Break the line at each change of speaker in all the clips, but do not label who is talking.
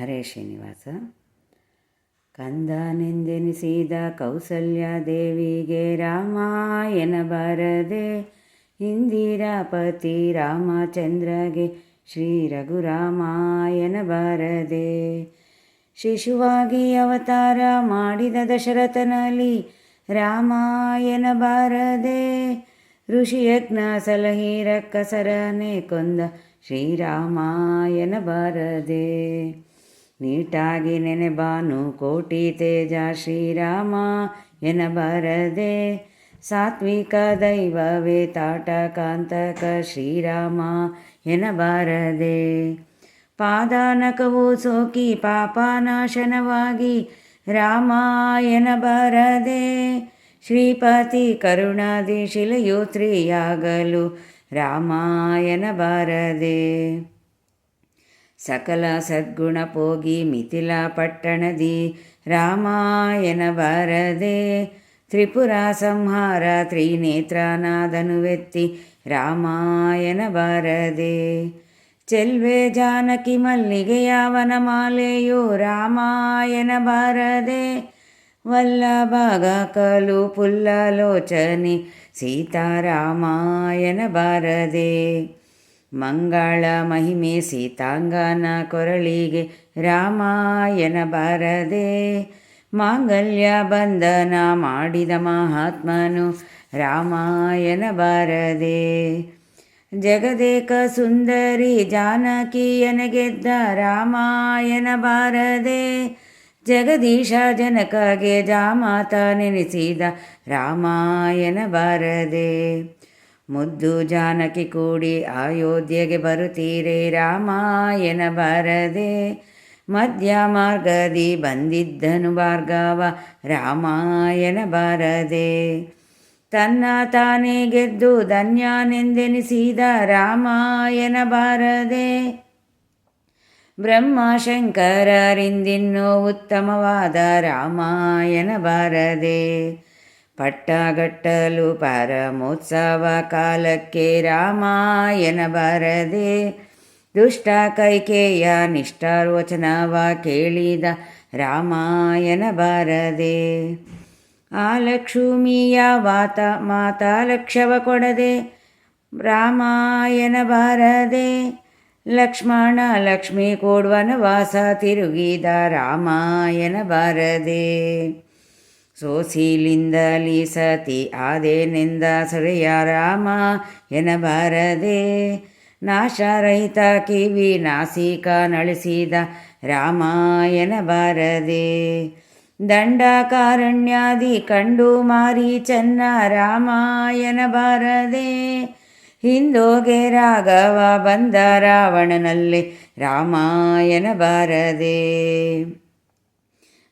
ಹರೇ ಶ್ರೀನಿವಾಸ. ಕಂದನೆಂದೆನಿಸಿದ ಕೌಸಲ್ಯ ದೇವಿಗೆ ರಾಮಾಯಣ ಬರದೆ, ಇಂದಿರಾಪತಿ ರಾಮಚಂದ್ರಗೆ ಶ್ರೀ ರಘುರಾಮಾಯಣ ಬರದೆ. ಶಿಶುವಾಗಿ ಅವತಾರ ಮಾಡಿದ ದಶರಥನಲ್ಲಿ ರಾಮಾಯಣ ಬಾರದೆ, ಋಷಿಯಜ್ಞ ಸಲಹಿ ರಕ್ಕಸರನೆ ಕೊಂದ ಶ್ರೀರಾಮಾಯಣ ಬಾರದೆ. ನೀಟಾಗಿ ನೆನೆಬಾನು ಕೋಟಿ ತೇಜ ಶ್ರೀರಾಮ ಎನಬಾರದೆ. ಸಾತ್ವಿಕ ದೈವವೇ ತಾಟಕಾಂತಕ ಶ್ರೀರಾಮ ಎನಬಾರದೆ. ಪಾದಾನಕವು ಸೋಕಿ ಪಾಪನಾಶನವಾಗಿ ರಾಮ ಎನಬಾರದೆ ಶ್ರೀಪತಿ ಕರುಣಾದಿ ಶಿಲೆಯು ಸ್ತ್ರೀಯಾಗಲು ರಾಮಾಯಣ ಬಾರದೆ ಸಕಲ ಸದ್ಗುಣ ಪೋಗಿ ಮಿಥಿಲ ಪಟ್ಟಣದಿ ರಾಮಾಯಣ ಬಾರದೆ ತ್ರಿಪುರ ಸಂಹಾರ ತ್ರಿನೇತ್ರನಾದನುವೆತ್ತಿ ರಾಮಾಯಣ ಬಾರದೆ ಚೆಲ್ವೆ ಜಾನಕಿ ಮಲ್ಲಿಗೆಯವನ ಮಾಲೆಯು ರಾಮಾಯಣ ಬಾರದೆ ವಲ್ಲಭಾಗ ಕಲು ಪುಲ್ಲಲೋಚನೆ ಸೀತಾರಾಮಾಯಣ ಬಾರದೆ ಮಂಗಳ ಮಹಿಮೆ ಸೀತಾಂಗನ ಕೊರಳಿಗೆ ರಾಮಾಯಣ ಬಾರದೆ ಮಾಂಗಲ್ಯ ಬಂಧನ ಮಾಡಿದ ಮಹಾತ್ಮನು ರಾಮಾಯಣ ಬಾರದೆ. ಜಗದೇಕ ಸುಂದರಿ ಜಾನಕಿಯನ ಗೆದ್ದ ರಾಮಾಯಣ ಬಾರದೆ. ಜಗದೀಶ ಜನಕಗೆ ಜಾಮಾತ ನೆನೆಸಿದ ರಾಮಾಯಣ ಬಾರದೆ. ಮುದ್ದು ಜಾನಕಿ ಕೂಡಿ ಅಯೋಧ್ಯೆಗೆ ಬರುತ್ತೀರೆ ರಾಮಾಯಣ ಬರದೆ. ಮಧ್ಯ ಮಾರ್ಗದಿ ಬಂದಿದ್ದನು ಭಾರ್ಗವ, ರಾಮಾಯಣ ಬರದೆ. ತನ್ನ ತಾನೇ ಗೆದ್ದು ಧನ್ಯನೆಂದೆನಿಸಿದ ರಾಮಾಯಣ ಬಾರದೆ. ಬ್ರಹ್ಮಶಂಕರರಿಂದಿನ್ನೂ ಉತ್ತಮವಾದ ರಾಮಾಯಣ ಬಾರದೆ. ಪಟ್ಟಗಟ್ಟಲು ಪರಮೋತ್ಸವ ಕಾಲಕ್ಕೆ ರಾಮಾಯಣ ಬರದೆ ದುಷ್ಟ ಕೈಕೇಯ ನಿಷ್ಠಾರ್ವಚನವ ಕೇಳಿದ ರಾಮಾಯಣ ಬಾರದೆ. ಆ ಲಕ್ಷ್ಮಿಯ ವಾತ ಮಾತಾ ಲಕ್ಷವ ಕೊಡದೆ ರಾಮಾಯಣ ಬರದೆ ಲಕ್ಷ್ಮಣ ಲಕ್ಷ್ಮೀ ಕೊಡುವನ ವಾಸ ತಿರುಗಿದ ರಾಮಾಯಣ ಬಾರದೆ. ಸೋಸಿಲಿಂದಲಿ ಸತಿ ಆದೇನೆಂದ ಸುರೆಯ ರಾಮ ಎನಬಾರದೆ. ನಾಶರಹಿತ ಕಿವಿ ನಾಸಿಕ ನಳಿಸಿದ ರಾಮಾಯಣ ದಂಡ ದಂಡಕಾರಣ್ಯಾದಿ ಕಂಡು ಮಾರಿ ಚೆನ್ನ ರಾಮ ಎನಬಾರದೆ. ಹಿಂದೋಗೆ ರಾಘವ ಬಂದ ರಾವಣನಲ್ಲಿ ರಾಮಾಯಣ ಬಾರದೆ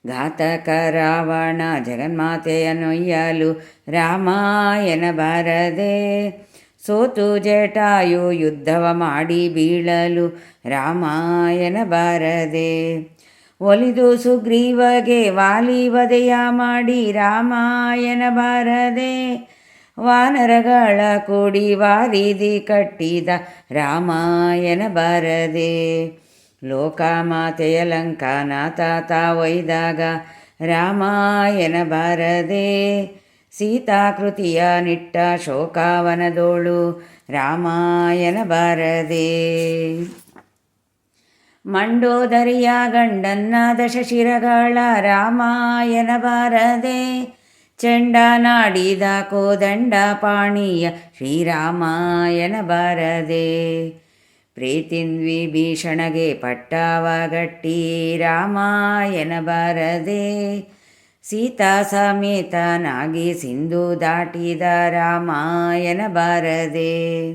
ಘಾತಕ ರಾವಣ ಜಗನ್ಮಾತೆಯನ್ನೊಯ್ಯಲು ರಾಮಾಯಣ ಬಾರದೆ. ಸೋತು ಜಟಾಯು ಯುದ್ಧವ ಮಾಡಿ ಬೀಳಲು ರಾಮಾಯಣ ಬಾರದೆ. ಒಲಿದು ಸುಗ್ರೀವಗೆ ವಾಲಿ ವಧೆಯ ಮಾಡಿ ರಾಮಾಯಣ ಬಾರದೆ. ವಾನರಗಳ ಕೂಡಿ ವಾರಿದಿ ಕಟ್ಟಿದ ರಾಮಾಯಣ ಬಾರದೆ. ಲೋಕಮಾತೆಯ ಲಂಕಾನಾಥ ಒಯ್ದಾಗ ರಾಮಾಯಣ ಬಾರದೆ ಸೀತಾಕೃತಿಯ ನಿಟ್ಟ ಶೋಕಾವನದೋಳು ರಾಮಾಯಣ ಬಾರದೆ. ಮಂಡೋದರಿಯ ಗಂಡನ್ನ ದಶಶಿರಗಳ ರಾಮಾಯಣ ಬಾರದೆ. ಚೆಂಡ ನಾಡಿದ ಕೋದಂಡ ಪಾಣಿಯ ಶ್ರೀರಾಮಾಯಣ ಬಾರದೆ. ಪ್ರೀತಿನ್ವಿ ಭೀಷಣಗೆ ಪಟ್ಟವ ಗಟ್ಟಿ ರಾಮಾಯಣ ಬಾರದೆ ಸೀತಾ ಸಮೇತನಾಗಿ ಸಿಂಧು ದಾಟಿದ ರಾಮಾಯಣ ಬಾರದೆ.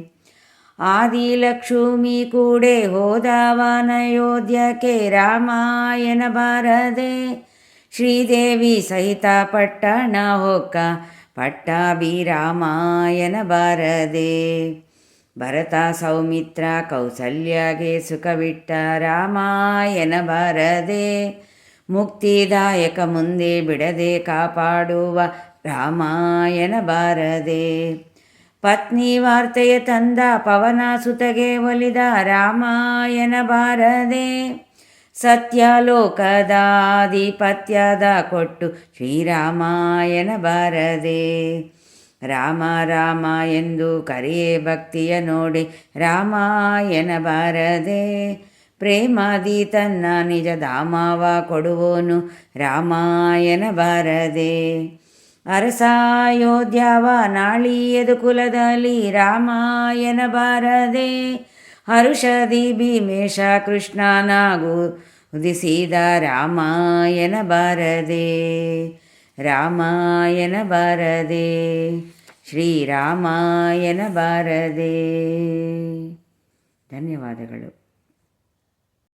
ಆದಿಲಕ್ಷ್ಮಿ ಕೂಡೆ ಹೋದವನಯೋಧ್ಯಕ್ಕೆ ರಾಮಾಯಣ ಬಾರದೆ. ಶ್ರೀದೇವಿ ಸಹಿತ ಪಟ್ಟಣ ಹೊಕ್ಕ ಪಟ್ಟಾಭಿ ರಾಮಾಯಣ ಬಾರದೆ. ಭರತ ಸೌಮಿತ್ರ ಕೌಸಲ್ಯಗೆ ಸುಖವಿಟ್ಟ ರಾಮಾಯಣ ಬಾರದೆ ಮುಕ್ತಿದಾಯಕ ಮುಂದೆ ಬಿಡದೆ ಕಾಪಾಡುವ ರಾಮಾಯಣ ಬಾರದೆ. ಪತ್ನಿ ವಾರ್ತೆಯ ತಂದ ಪವನ ಸುತಗೆ ಒಲಿದ ರಾಮಾಯಣ ಬಾರದೆ. ಸತ್ಯಲೋಕದಾಧಿಪತ್ಯದ ಕೊಟ್ಟು ಶ್ರೀರಾಮಾಯಣ ಬಾರದೆ. ರಾಮ ರಾಮ ಎಂದು ಕರೆಯೇ ಭಕ್ತಿಯ ನೋಡಿ ರಾಮಾಯಣ ಬಾರದೆ ಪ್ರೇಮಾದಿ ತನ್ನ ನಿಜ ದಾಮಾವ ಕೊಡುವೋನು ರಾಮಾಯಣ ಬಾರದೆ. ಅರಸಾಯೋಧ್ಯಾವ ನಾಳಿಯದು ಕುಲದಲ್ಲಿ ರಾಮಾಯಣ ಬಾರದೆ. ಹರುಷದಿ ಭೀಮೇಶ ಕೃಷ್ಣನಾಗು ಉದಿಸಿದ ರಾಮಾಯಣ ಬಾರದೆ. ರಾಮಾಯಣ ಬಾರದೆ. ಶ್ರೀರಾಮಾಯಣ ಬಾರದೆ. ಧನ್ಯವಾದಗಳು.